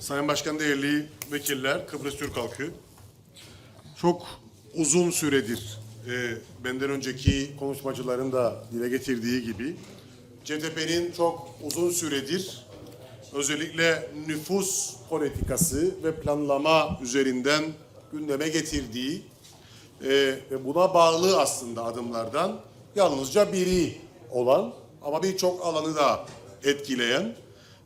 Sayın Başkan değerli vekiller, Kıbrıs Türk halkı. Çok uzun süredir e, benden önceki konuşmacıların da dile getirdiği gibi CTP'nin çok uzun süredir özellikle nüfus politikası ve planlama üzerinden gündeme getirdiği e, ve buna bağlı aslında adımlardan yalnızca biri olan ama birçok alanı da etkileyen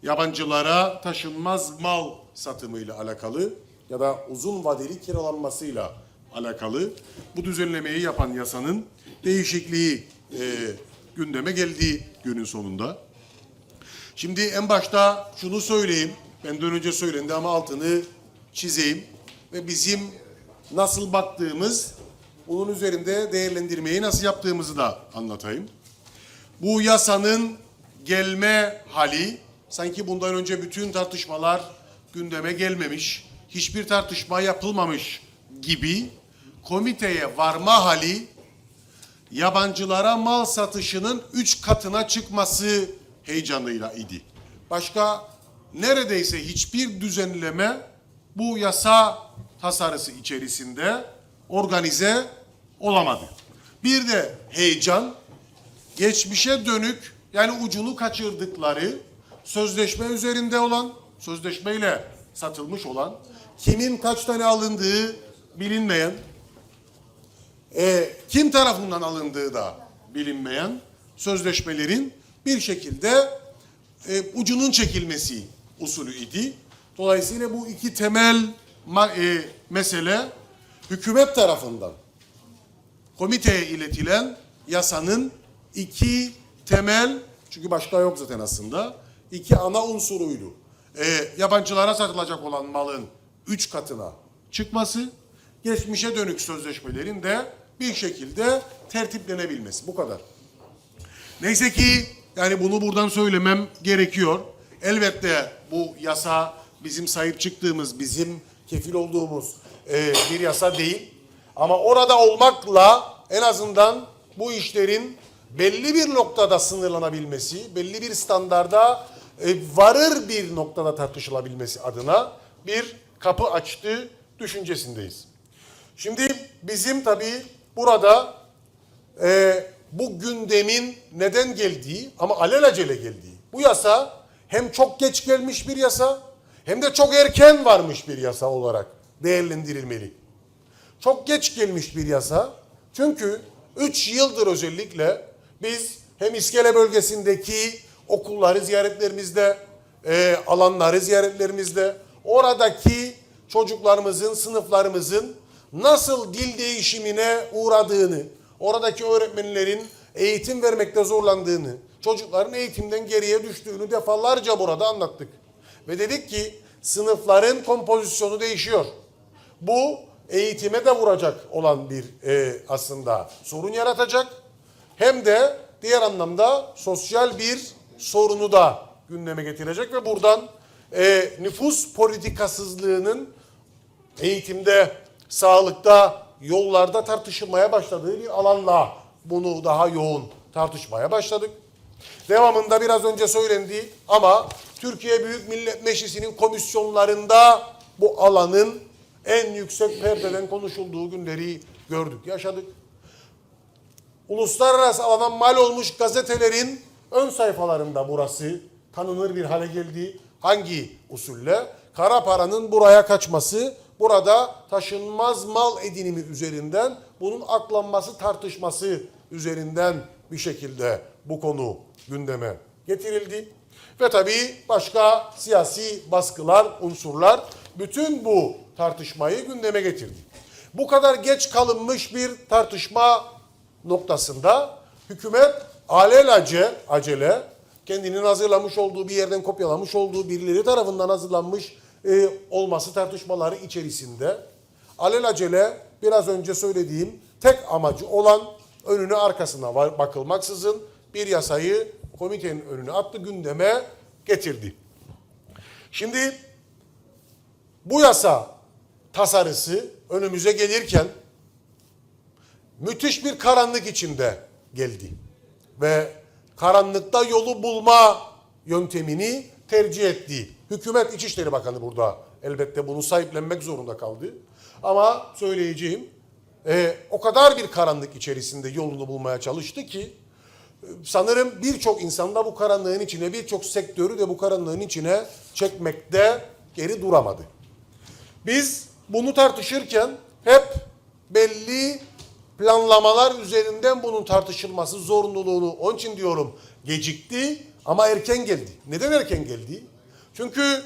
yabancılara taşınmaz mal satımıyla alakalı ya da uzun vadeli kiralanmasıyla alakalı bu düzenlemeyi yapan yasanın değişikliği e, gündeme geldiği günün sonunda. Şimdi en başta şunu söyleyeyim. Benden önce söylendi ama altını çizeyim. Ve bizim nasıl baktığımız, bunun üzerinde değerlendirmeyi nasıl yaptığımızı da anlatayım. Bu yasanın gelme hali, sanki bundan önce bütün tartışmalar gündeme gelmemiş, hiçbir tartışma yapılmamış gibi komiteye varma hali yabancılara mal satışının üç katına çıkması heyecanıyla idi. Başka neredeyse hiçbir düzenleme bu yasa tasarısı içerisinde organize olamadı. Bir de heyecan, geçmişe dönük yani ucunu kaçırdıkları sözleşme üzerinde olan, sözleşmeyle satılmış olan, kimin kaç tane alındığı bilinmeyen, e, kim tarafından alındığı da bilinmeyen sözleşmelerin bir şekilde e, ucunun çekilmesi usulü idi. Dolayısıyla bu iki temel e, mesele hükümet tarafından komiteye iletilen yasanın iki temel çünkü başka yok zaten aslında iki ana unsuruydu. E, yabancılara satılacak olan malın üç katına çıkması, geçmişe dönük sözleşmelerin de bir şekilde tertiplenebilmesi. Bu kadar. Neyse ki yani bunu buradan söylemem gerekiyor. Elbette bu yasa bizim sahip çıktığımız, bizim kefil olduğumuz e, bir yasa değil. Ama orada olmakla en azından bu işlerin belli bir noktada sınırlanabilmesi, belli bir standarda e, varır bir noktada tartışılabilmesi adına bir kapı açtı düşüncesindeyiz. Şimdi bizim tabii burada e, bu gündemin neden geldiği ama alelacele geldiği. Bu yasa hem çok geç gelmiş bir yasa hem de çok erken varmış bir yasa olarak değerlendirilmeli. Çok geç gelmiş bir yasa. Çünkü 3 yıldır özellikle biz hem İskele bölgesindeki okulları ziyaretlerimizde, e, alanları ziyaretlerimizde, oradaki çocuklarımızın, sınıflarımızın nasıl dil değişimine uğradığını, oradaki öğretmenlerin eğitim vermekte zorlandığını, çocukların eğitimden geriye düştüğünü defalarca burada anlattık. Ve dedik ki sınıfların kompozisyonu değişiyor. Bu eğitime de vuracak olan bir e, aslında sorun yaratacak. Hem de diğer anlamda sosyal bir sorunu da gündeme getirecek ve buradan e, nüfus politikasızlığının eğitimde, sağlıkta, yollarda tartışılmaya başladığı bir alanla bunu daha yoğun tartışmaya başladık. Devamında biraz önce söylendi ama Türkiye Büyük Millet Meclisi'nin komisyonlarında bu alanın en yüksek perdeden konuşulduğu günleri gördük, yaşadık. Uluslararası alana mal olmuş gazetelerin ön sayfalarında burası tanınır bir hale geldi. Hangi usulle? Kara paranın buraya kaçması, burada taşınmaz mal edinimi üzerinden bunun aklanması, tartışması üzerinden bir şekilde bu konu gündeme getirildi. Ve tabii başka siyasi baskılar, unsurlar bütün bu tartışmayı gündeme getirdi. Bu kadar geç kalınmış bir tartışma noktasında hükümet alelacele acele kendinin hazırlamış olduğu bir yerden kopyalamış olduğu birileri tarafından hazırlanmış e, olması tartışmaları içerisinde alelacele biraz önce söylediğim tek amacı olan önüne arkasına bakılmaksızın bir yasayı komitenin önüne attı gündeme getirdi. Şimdi bu yasa tasarısı önümüze gelirken müthiş bir karanlık içinde geldi. Ve karanlıkta yolu bulma yöntemini tercih etti Hükümet İçişleri Bakanı burada elbette bunu sahiplenmek zorunda kaldı. Ama söyleyeceğim e, o kadar bir karanlık içerisinde yolunu bulmaya çalıştı ki e, sanırım birçok insan da bu karanlığın içine birçok sektörü de bu karanlığın içine çekmekte geri duramadı. Biz bunu tartışırken hep belli planlamalar üzerinden bunun tartışılması zorunluluğunu onun için diyorum gecikti ama erken geldi. Neden erken geldi? Çünkü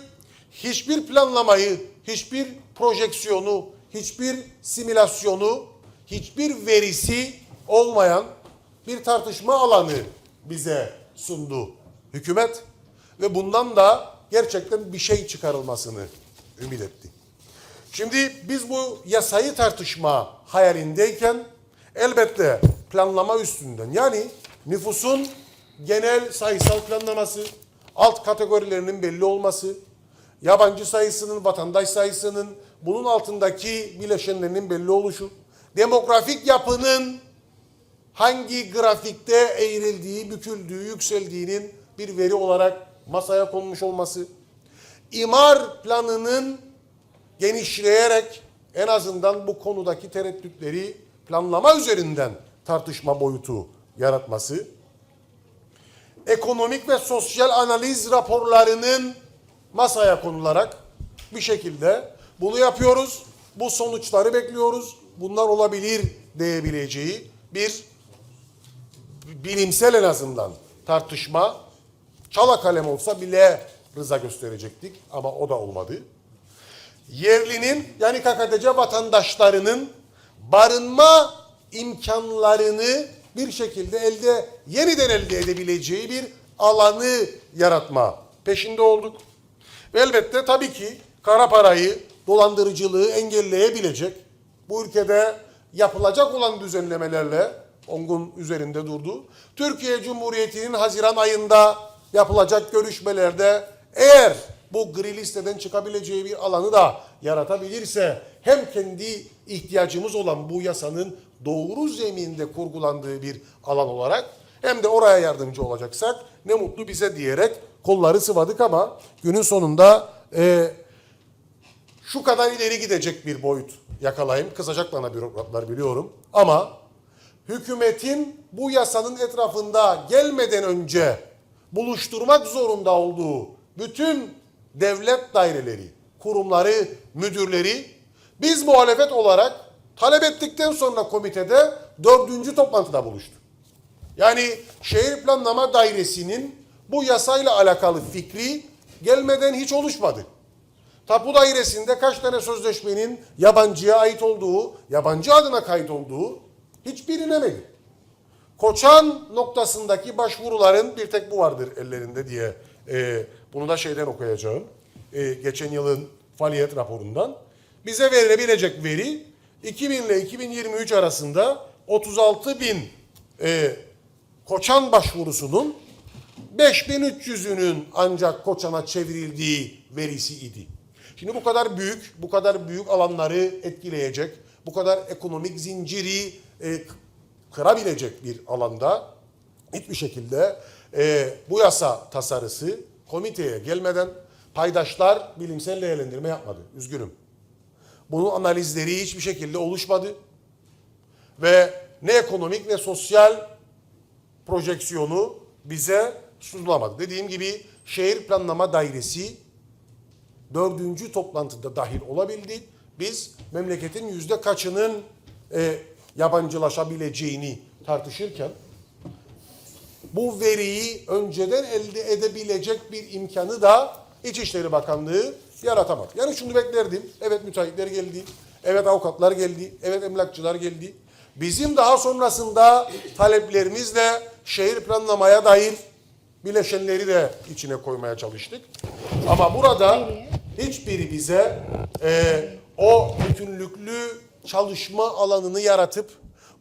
hiçbir planlamayı, hiçbir projeksiyonu, hiçbir simülasyonu, hiçbir verisi olmayan bir tartışma alanı bize sundu hükümet ve bundan da gerçekten bir şey çıkarılmasını ümit etti. Şimdi biz bu yasayı tartışma hayalindeyken elbette planlama üstünden. Yani nüfusun genel sayısal planlaması, alt kategorilerinin belli olması, yabancı sayısının, vatandaş sayısının, bunun altındaki bileşenlerinin belli oluşu, demografik yapının hangi grafikte eğrildiği, büküldüğü, yükseldiğinin bir veri olarak masaya konmuş olması, imar planının genişleyerek en azından bu konudaki tereddütleri planlama üzerinden tartışma boyutu yaratması, ekonomik ve sosyal analiz raporlarının masaya konularak bir şekilde bunu yapıyoruz. Bu sonuçları bekliyoruz. Bunlar olabilir diyebileceği bir bilimsel en azından tartışma çala kalem olsa bile rıza gösterecektik ama o da olmadı. Yerlinin yani KKTC vatandaşlarının barınma imkanlarını bir şekilde elde yeniden elde edebileceği bir alanı yaratma peşinde olduk. Ve elbette tabii ki kara parayı, dolandırıcılığı engelleyebilecek bu ülkede yapılacak olan düzenlemelerle Ongun üzerinde durdu. Türkiye Cumhuriyeti'nin Haziran ayında yapılacak görüşmelerde eğer bu gri listeden çıkabileceği bir alanı da yaratabilirse hem kendi ihtiyacımız olan bu yasanın doğru zeminde kurgulandığı bir alan olarak hem de oraya yardımcı olacaksak ne mutlu bize diyerek kolları sıvadık ama günün sonunda e, şu kadar ileri gidecek bir boyut yakalayayım. Kızacak bana bürokratlar biliyorum. Ama hükümetin bu yasanın etrafında gelmeden önce buluşturmak zorunda olduğu bütün devlet daireleri, kurumları, müdürleri biz muhalefet olarak talep ettikten sonra komitede dördüncü toplantıda buluştu. Yani şehir planlama dairesinin bu yasayla alakalı fikri gelmeden hiç oluşmadı. Tapu dairesinde kaç tane sözleşmenin yabancıya ait olduğu, yabancı adına kayıt olduğu hiç bilinemedi. Koçan noktasındaki başvuruların bir tek bu vardır ellerinde diye e, bunu da şeyden okuyacağım. E, geçen yılın faaliyet raporundan. Bize verilebilecek veri 2000 ile 2023 arasında 36 bin e, Koçan başvurusunun 5300'ünün ancak Koçan'a çevrildiği verisi idi. Şimdi bu kadar büyük, bu kadar büyük alanları etkileyecek, bu kadar ekonomik zinciri e, kırabilecek bir alanda hiçbir şekilde e, bu yasa tasarısı komiteye gelmeden paydaşlar bilimsel değerlendirme yapmadı. Üzgünüm. Bunun analizleri hiçbir şekilde oluşmadı. Ve ne ekonomik ne sosyal projeksiyonu bize sunulamadı. Dediğim gibi şehir planlama dairesi dördüncü toplantıda dahil olabildi. Biz memleketin yüzde kaçının e, yabancılaşabileceğini tartışırken bu veriyi önceden elde edebilecek bir imkanı da İçişleri Bakanlığı yaratamadı. Yani şunu beklerdim. Evet müteahhitler geldi. Evet avukatlar geldi. Evet emlakçılar geldi. Bizim daha sonrasında taleplerimizle şehir planlamaya dair bileşenleri de içine koymaya çalıştık. Ama burada hiçbiri bize e, o bütünlüklü çalışma alanını yaratıp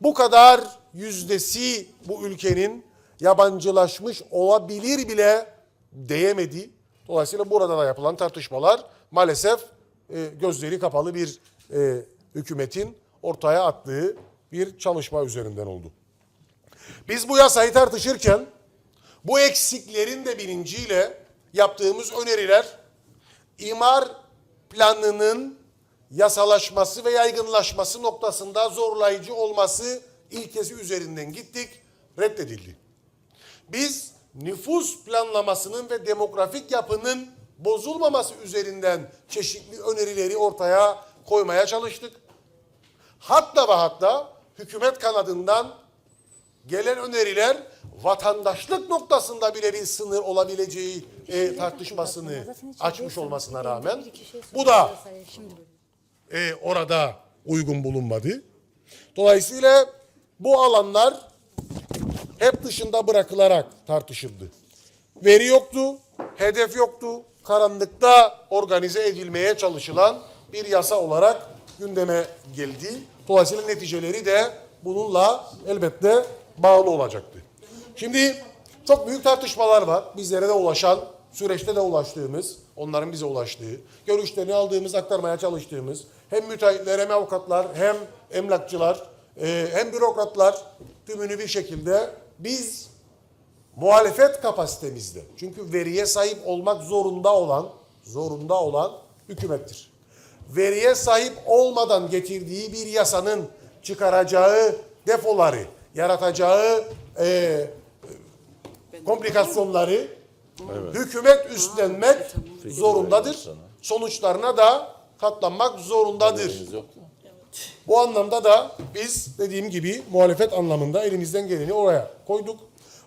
bu kadar yüzdesi bu ülkenin yabancılaşmış olabilir bile diyemedi. Dolayısıyla burada da yapılan tartışmalar maalesef e, gözleri kapalı bir e, hükümetin ortaya attığı bir çalışma üzerinden oldu. Biz bu yasayı tartışırken bu eksiklerin de bilinciyle yaptığımız öneriler imar planının yasalaşması ve yaygınlaşması noktasında zorlayıcı olması ilkesi üzerinden gittik, reddedildi. Biz nüfus planlamasının ve demografik yapının bozulmaması üzerinden çeşitli önerileri ortaya koymaya çalıştık. Hatta ve hatta hükümet kanadından gelen öneriler vatandaşlık noktasında bile bir sınır olabileceği e, tartışmasını açmış olmasına rağmen bu da e, orada uygun bulunmadı. Dolayısıyla bu alanlar hep dışında bırakılarak tartışıldı. Veri yoktu, hedef yoktu. Karanlıkta organize edilmeye çalışılan bir yasa olarak gündeme geldi. Dolayısıyla neticeleri de bununla elbette bağlı olacaktı. Şimdi çok büyük tartışmalar var. Bizlere de ulaşan, süreçte de ulaştığımız, onların bize ulaştığı, görüşlerini aldığımız, aktarmaya çalıştığımız hem müteahhitler hem avukatlar hem emlakçılar e, hem bürokratlar tümünü bir şekilde biz muhalefet kapasitemizde. Çünkü veriye sahip olmak zorunda olan, zorunda olan hükümettir. Veriye sahip olmadan getirdiği bir yasanın çıkaracağı defoları, yaratacağı e, komplikasyonları hükümet üstlenmek zorundadır. Sonuçlarına da katlanmak zorundadır. Bu anlamda da biz dediğim gibi muhalefet anlamında elimizden geleni oraya koyduk.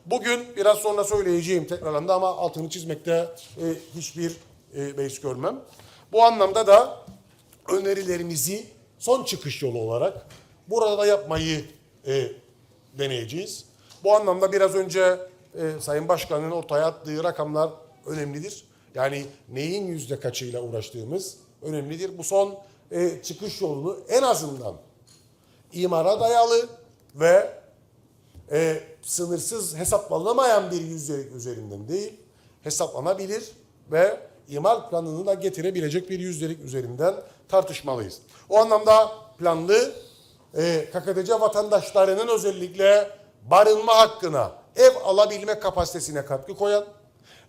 Bugün biraz sonra söyleyeceğim tekrarında ama altını çizmekte e, hiçbir e, beis görmem. Bu anlamda da önerilerimizi son çıkış yolu olarak burada da yapmayı e, deneyeceğiz. Bu anlamda biraz önce e, Sayın Başkan'ın ortaya attığı rakamlar önemlidir. Yani neyin yüzde kaçıyla uğraştığımız önemlidir. Bu son e, çıkış yolunu en azından imara dayalı ve e, sınırsız hesaplanamayan bir yüzdelik üzerinden değil, hesaplanabilir ve imar planını da getirebilecek bir yüzdelik üzerinden tartışmalıyız. O anlamda planlı e, KKTC vatandaşlarının özellikle barınma hakkına, ev alabilme kapasitesine katkı koyan,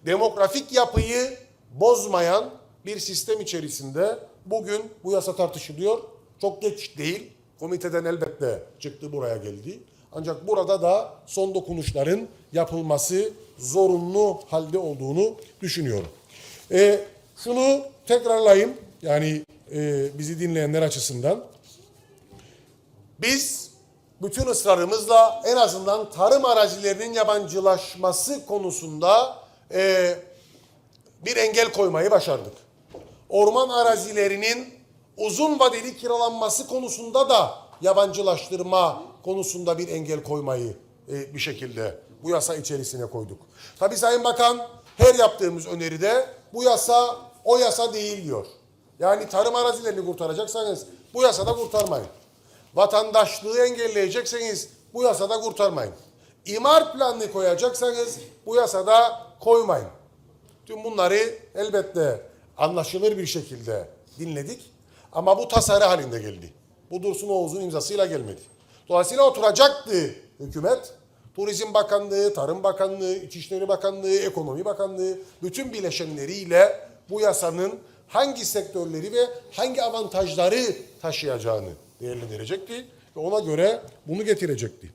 demografik yapıyı bozmayan bir sistem içerisinde bugün bu yasa tartışılıyor. Çok geç değil. Komiteden elbette çıktı buraya geldi. Ancak burada da son dokunuşların yapılması zorunlu halde olduğunu düşünüyorum. Ee, şunu tekrarlayayım. Yani e, bizi dinleyenler açısından. Biz bütün ısrarımızla en azından tarım arazilerinin yabancılaşması konusunda e, bir engel koymayı başardık. Orman arazilerinin uzun vadeli kiralanması konusunda da yabancılaştırma konusunda bir engel koymayı e, bir şekilde bu yasa içerisine koyduk. Tabii Sayın Bakan her yaptığımız öneride bu yasa o yasa değil diyor. Yani tarım arazilerini kurtaracaksanız bu yasada kurtarmayın. Vatandaşlığı engelleyecekseniz bu yasada kurtarmayın. İmar planını koyacaksanız bu yasada koymayın. Tüm bunları elbette anlaşılır bir şekilde dinledik. Ama bu tasarı halinde geldi. Bu Dursun Oğuz'un imzasıyla gelmedi. Dolayısıyla oturacaktı hükümet. Turizm Bakanlığı, Tarım Bakanlığı, İçişleri Bakanlığı, Ekonomi Bakanlığı bütün bileşenleriyle bu yasanın hangi sektörleri ve hangi avantajları taşıyacağını değerlendirecekti ve ona göre bunu getirecekti.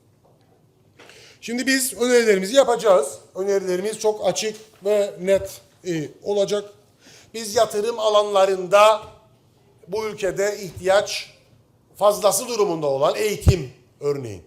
Şimdi biz önerilerimizi yapacağız. Önerilerimiz çok açık ve net e, olacak. Biz yatırım alanlarında bu ülkede ihtiyaç fazlası durumunda olan eğitim örneğin.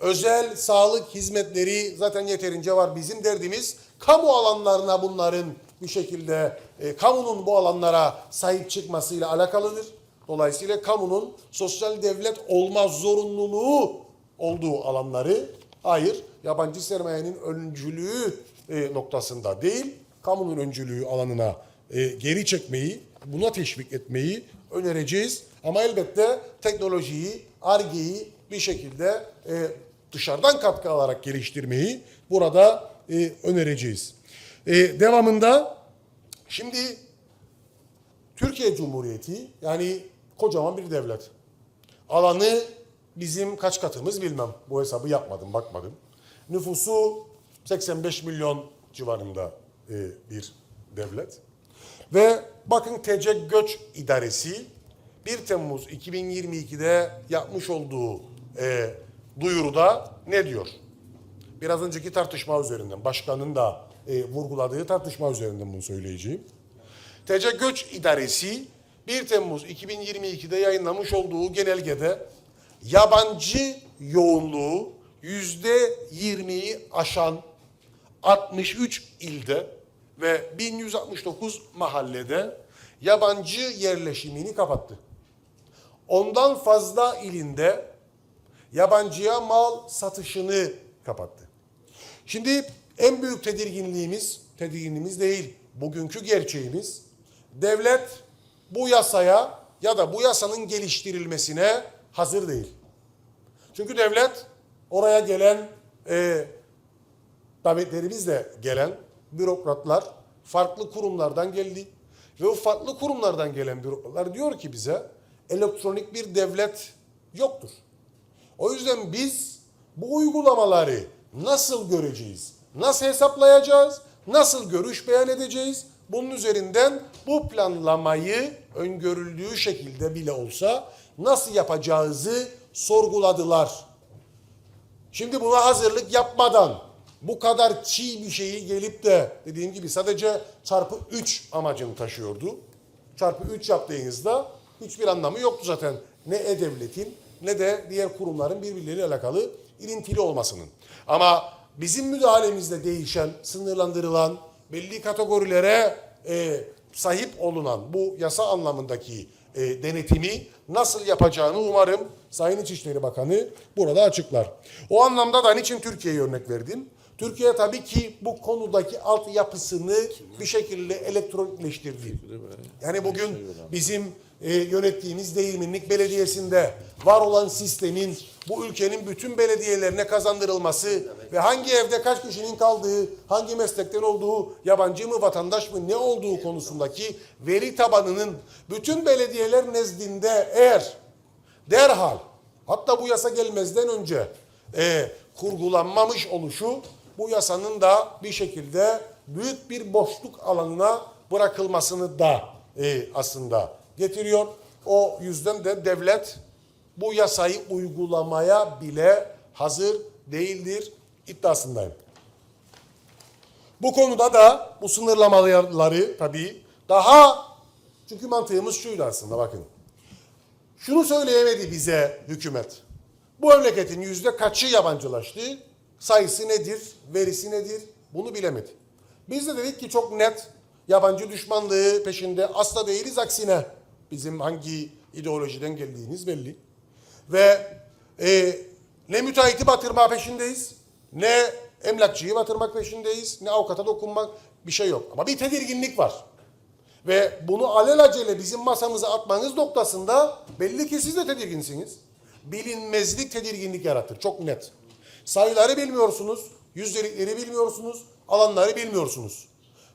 Özel sağlık hizmetleri zaten yeterince var. Bizim derdimiz kamu alanlarına bunların bir şekilde e, kamunun bu alanlara sahip çıkmasıyla alakalıdır. Dolayısıyla kamunun sosyal devlet olma zorunluluğu olduğu alanları hayır yabancı sermayenin öncülüğü e, noktasında değil kamunun öncülüğü alanına e, geri çekmeyi buna teşvik etmeyi önereceğiz. Ama elbette teknolojiyi, argeyi bir şekilde e, dışarıdan katkı alarak geliştirmeyi burada e, önereceğiz. E, devamında şimdi Türkiye Cumhuriyeti yani kocaman bir devlet. Alanı bizim kaç katımız bilmem. Bu hesabı yapmadım, bakmadım. Nüfusu 85 milyon civarında e, bir devlet. Ve bakın TC Göç İdaresi 1 Temmuz 2022'de yapmış olduğu e, duyuruda ne diyor? Biraz önceki tartışma üzerinden, başkanın da e, vurguladığı tartışma üzerinden bunu söyleyeceğim. TC Göç İdaresi 1 Temmuz 2022'de yayınlamış olduğu genelgede yabancı yoğunluğu yüzde 20'yi aşan 63 ilde ve 1169 mahallede yabancı yerleşimini kapattı. Ondan fazla ilinde yabancıya mal satışını kapattı. Şimdi en büyük tedirginliğimiz, tedirginliğimiz değil, bugünkü gerçeğimiz devlet bu yasaya ya da bu yasanın geliştirilmesine hazır değil. Çünkü devlet oraya gelen e, davetlerimizle gelen bürokratlar farklı kurumlardan geldi. Ve o farklı kurumlardan gelen bürokratlar diyor ki bize elektronik bir devlet yoktur. O yüzden biz bu uygulamaları nasıl göreceğiz? Nasıl hesaplayacağız? Nasıl görüş beyan edeceğiz? Bunun üzerinden bu planlamayı öngörüldüğü şekilde bile olsa nasıl yapacağızı sorguladılar. Şimdi buna hazırlık yapmadan bu kadar çiğ bir şeyi gelip de dediğim gibi sadece çarpı 3 amacını taşıyordu. Çarpı 3 yaptığınızda hiçbir anlamı yoktu zaten. Ne E-Devlet'in ne de diğer kurumların birbirleriyle alakalı ilintili olmasının. Ama bizim müdahalemizde değişen, sınırlandırılan, belli kategorilere e, sahip olunan bu yasa anlamındaki e, denetimi nasıl yapacağını umarım Sayın İçişleri Bakanı burada açıklar. O anlamda da niçin Türkiye'ye örnek verdim? Türkiye tabii ki bu konudaki altyapısını bir şekilde elektronikleştirdi. Yani bugün bizim e, yönettiğimiz değirmenlik belediyesinde var olan sistemin bu ülkenin bütün belediyelerine kazandırılması ve hangi evde kaç kişinin kaldığı, hangi meslekten olduğu, yabancı mı vatandaş mı ne olduğu konusundaki veri tabanının bütün belediyeler nezdinde eğer derhal hatta bu yasa gelmezden önce e, kurgulanmamış oluşu bu yasanın da bir şekilde büyük bir boşluk alanına bırakılmasını da e, aslında getiriyor. O yüzden de devlet bu yasayı uygulamaya bile hazır değildir iddiasındayım. Bu konuda da bu sınırlamaları tabii daha çünkü mantığımız şuydu aslında bakın. Şunu söyleyemedi bize hükümet. Bu memleketin yüzde kaçı yabancılaştı? Sayısı nedir? Verisi nedir? Bunu bilemedi. Biz de dedik ki çok net yabancı düşmanlığı peşinde asla değiliz aksine. Bizim hangi ideolojiden geldiğimiz belli. Ve e, ne müteahhiti batırma peşindeyiz, ne emlakçıyı batırmak peşindeyiz, ne avukata dokunmak bir şey yok. Ama bir tedirginlik var. Ve bunu alelacele bizim masamıza atmanız noktasında belli ki siz de tedirginsiniz. Bilinmezlik tedirginlik yaratır. Çok net. Sayıları bilmiyorsunuz, yüzdelikleri bilmiyorsunuz, alanları bilmiyorsunuz.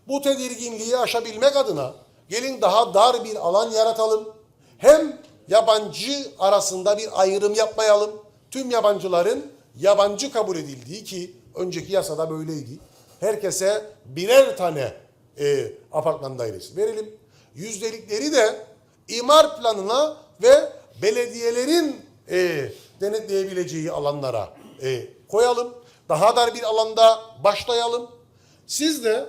Bu tedirginliği aşabilmek adına gelin daha dar bir alan yaratalım. Hem yabancı arasında bir ayrım yapmayalım. Tüm yabancıların yabancı kabul edildiği ki önceki yasada böyleydi. Herkese birer tane e, apartman dairesi verelim. Yüzdelikleri de imar planına ve belediyelerin e, denetleyebileceği alanlara e, koyalım. Daha dar bir alanda başlayalım. Siz de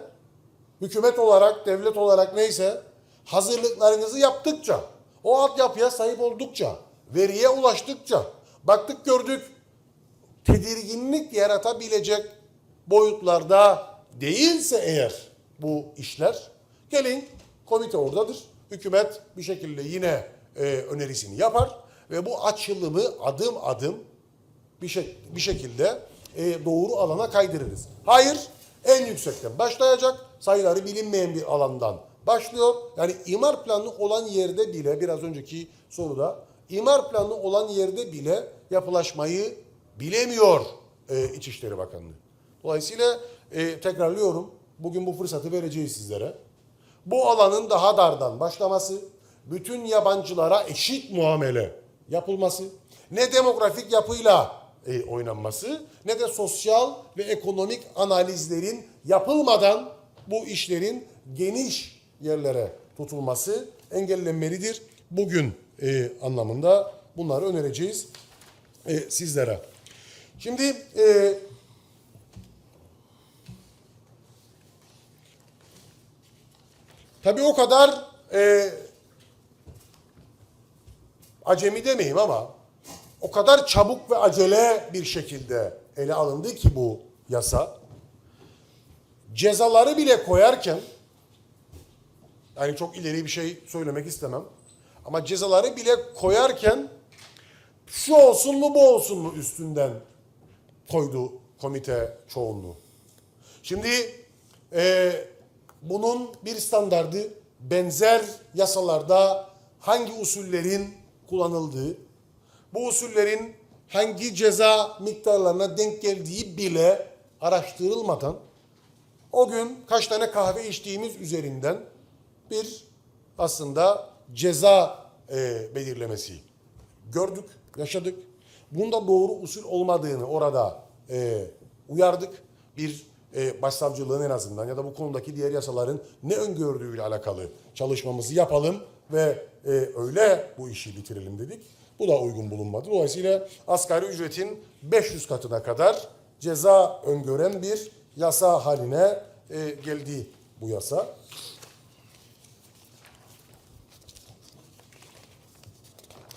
hükümet olarak, devlet olarak neyse hazırlıklarınızı yaptıkça, o altyapıya sahip oldukça, veriye ulaştıkça, baktık gördük, tedirginlik yaratabilecek boyutlarda değilse eğer bu işler, gelin komite oradadır. Hükümet bir şekilde yine e, önerisini yapar ve bu açılımı adım adım bir, şey, bir şekilde e, doğru alana kaydırırız. Hayır, en yüksekten başlayacak, sayıları bilinmeyen bir alandan başlıyor. Yani imar planı olan yerde bile, biraz önceki soruda, imar planı olan yerde bile yapılaşmayı bilemiyor e, İçişleri Bakanlığı. Dolayısıyla e, tekrarlıyorum, bugün bu fırsatı vereceğiz sizlere. Bu alanın daha dardan başlaması, bütün yabancılara eşit muamele yapılması, ne demografik yapıyla e, oynanması ne de sosyal ve ekonomik analizlerin yapılmadan bu işlerin geniş yerlere tutulması engellenmelidir. Bugün e, anlamında bunları önereceğiz e, sizlere. Şimdi e, tabii o kadar e, acemi demeyeyim ama o kadar çabuk ve acele bir şekilde ele alındı ki bu yasa. Cezaları bile koyarken yani çok ileri bir şey söylemek istemem. Ama cezaları bile koyarken şu olsun mu bu olsun mu üstünden koydu komite çoğunluğu. Şimdi e, bunun bir standardı benzer yasalarda hangi usullerin kullanıldığı, bu usullerin hangi ceza miktarlarına denk geldiği bile araştırılmadan o gün kaç tane kahve içtiğimiz üzerinden bir aslında ceza e, belirlemesi gördük, yaşadık. Bunun da doğru usul olmadığını orada e, uyardık. Bir e, başsavcılığın en azından ya da bu konudaki diğer yasaların ne öngördüğüyle alakalı çalışmamızı yapalım ve e, öyle bu işi bitirelim dedik. Bu da uygun bulunmadı. Dolayısıyla asgari ücretin 500 katına kadar ceza öngören bir yasa haline e, geldi bu yasa.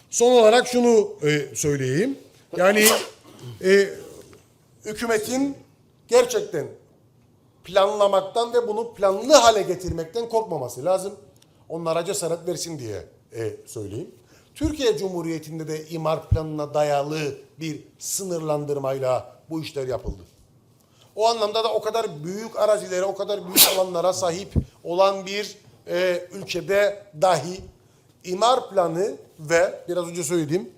Son olarak şunu e, söyleyeyim. Yani e, hükümetin gerçekten planlamaktan ve bunu planlı hale getirmekten korkmaması lazım. Onlara cesaret versin diye e, söyleyeyim. Türkiye Cumhuriyeti'nde de imar planına dayalı bir sınırlandırmayla bu işler yapıldı. O anlamda da o kadar büyük arazilere, o kadar büyük alanlara sahip olan bir e, ülkede dahi imar planı ve biraz önce söylediğim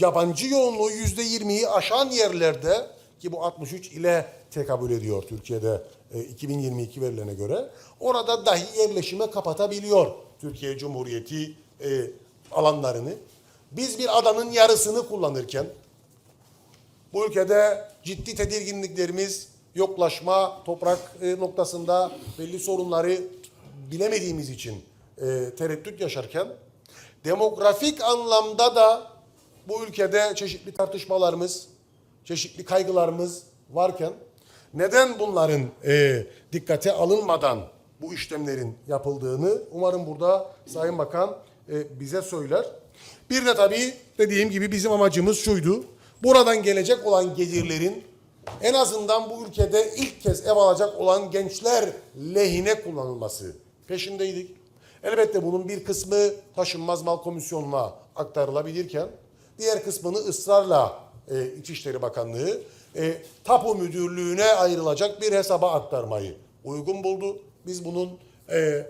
yabancı yoğunluğu yüzde yirmiyi aşan yerlerde ki bu 63 ile tekabül ediyor Türkiye'de 2022 verilerine göre orada dahi yerleşime kapatabiliyor Türkiye Cumhuriyeti e, alanlarını. Biz bir adanın yarısını kullanırken bu ülkede ciddi tedirginliklerimiz, yoklaşma, toprak e, noktasında belli sorunları bilemediğimiz için e, tereddüt yaşarken, demografik anlamda da bu ülkede çeşitli tartışmalarımız, çeşitli kaygılarımız varken, neden bunların e, dikkate alınmadan bu işlemlerin yapıldığını umarım burada Sayın Bakan e, bize söyler. Bir de tabii dediğim gibi bizim amacımız şuydu. Buradan gelecek olan gelirlerin en azından bu ülkede ilk kez ev alacak olan gençler lehine kullanılması peşindeydik. Elbette bunun bir kısmı taşınmaz mal komisyonuna aktarılabilirken diğer kısmını ısrarla e, İçişleri Bakanlığı e, tapu müdürlüğüne ayrılacak bir hesaba aktarmayı uygun buldu. Biz bunun e,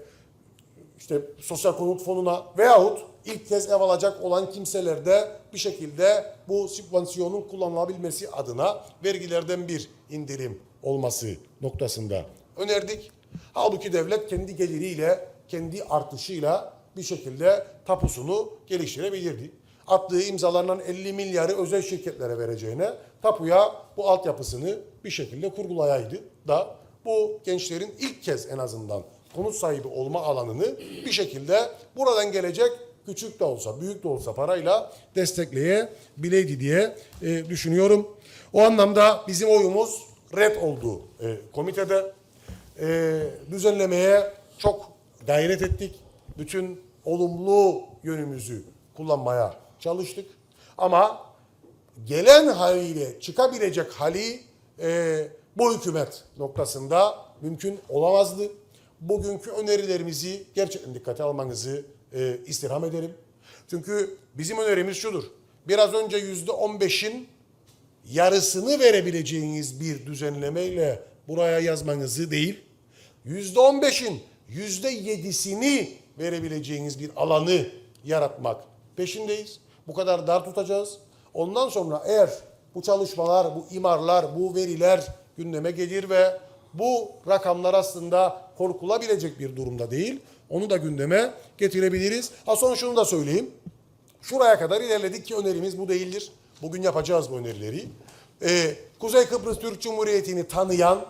işte sosyal konut fonuna veyahut ilk kez ev alacak olan kimselerde bir şekilde bu sübvansiyonun kullanılabilmesi adına vergilerden bir indirim olması noktasında önerdik. Halbuki devlet kendi geliriyle, kendi artışıyla bir şekilde tapusunu geliştirebilirdi. Attığı imzalarından 50 milyarı özel şirketlere vereceğine tapuya bu altyapısını bir şekilde kurgulayaydı da bu gençlerin ilk kez en azından konut sahibi olma alanını bir şekilde buradan gelecek küçük de olsa büyük de olsa parayla destekleyebileydi diye e, düşünüyorum. O anlamda bizim oyumuz red oldu e, komitede. E, düzenlemeye çok gayret ettik. Bütün olumlu yönümüzü kullanmaya çalıştık. Ama gelen haliyle çıkabilecek hali e, bu hükümet noktasında mümkün olamazdı. Bugünkü önerilerimizi gerçekten dikkate almanızı e, istirham ederim. Çünkü bizim önerimiz şudur. Biraz önce yüzde on beşin yarısını verebileceğiniz bir düzenlemeyle buraya yazmanızı değil, yüzde on beşin yüzde yedisini verebileceğiniz bir alanı yaratmak peşindeyiz. Bu kadar dar tutacağız. Ondan sonra eğer bu çalışmalar, bu imarlar, bu veriler gündeme gelir ve bu rakamlar aslında korkulabilecek bir durumda değil. Onu da gündeme getirebiliriz. Ha son şunu da söyleyeyim. Şuraya kadar ilerledik ki önerimiz bu değildir. Bugün yapacağız bu önerileri. Ee, Kuzey Kıbrıs Türk Cumhuriyeti'ni tanıyan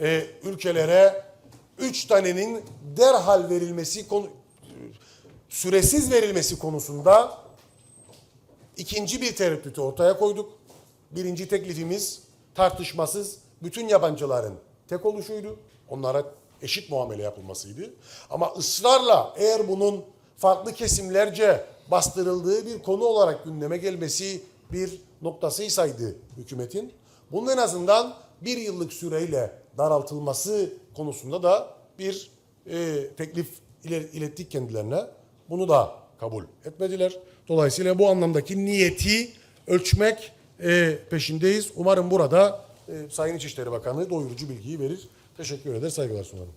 e, ülkelere üç tanenin derhal verilmesi konu süresiz verilmesi konusunda ikinci bir tereddütü ortaya koyduk. Birinci teklifimiz tartışmasız bütün yabancıların tek oluşuydu. Onlara eşit muamele yapılmasıydı. Ama ısrarla eğer bunun farklı kesimlerce bastırıldığı bir konu olarak gündeme gelmesi bir noktasıysaydı hükümetin, bunun en azından bir yıllık süreyle daraltılması konusunda da bir e, teklif ilettik kendilerine. Bunu da kabul etmediler. Dolayısıyla bu anlamdaki niyeti ölçmek e, peşindeyiz. Umarım burada e, Sayın İçişleri Bakanı doyurucu bilgiyi verir. Teşekkür eder, saygılar sunarım.